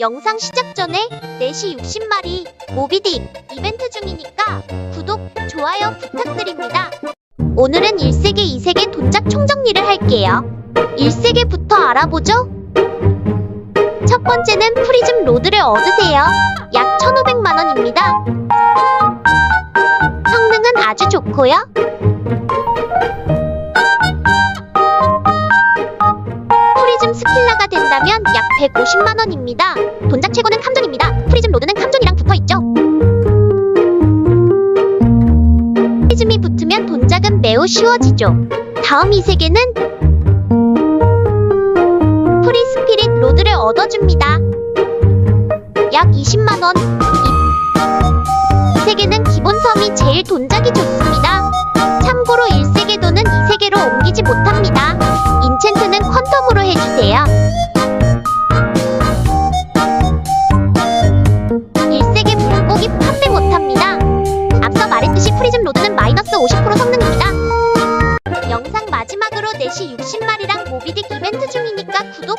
영상 시작 전에 4시 60마리 모비딕 이벤트 중이니까 구독, 좋아요 부탁드립니다. 오늘은 1세계, 2세계 돈짝 총정리를 할게요. 1세계부터 알아보죠. 첫 번째는 프리즘 로드를 얻으세요. 약 1,500만원입니다. 성능은 아주 좋고요. 스킬라가 된다면 약 150만원입니다. 돈작 최고는 감전입니다. 프리즘 로드는 감전이랑 붙어있죠. 프리즘이 붙으면 돈작은 매우 쉬워지죠. 다음 이 세계는 프리 스피릿 로드를 얻어줍니다. 약 20만원. 이 세계는 기본 섬이 제일 돈작이 좋 4시 60마리랑 모비딕 이벤트 중이니까 구독,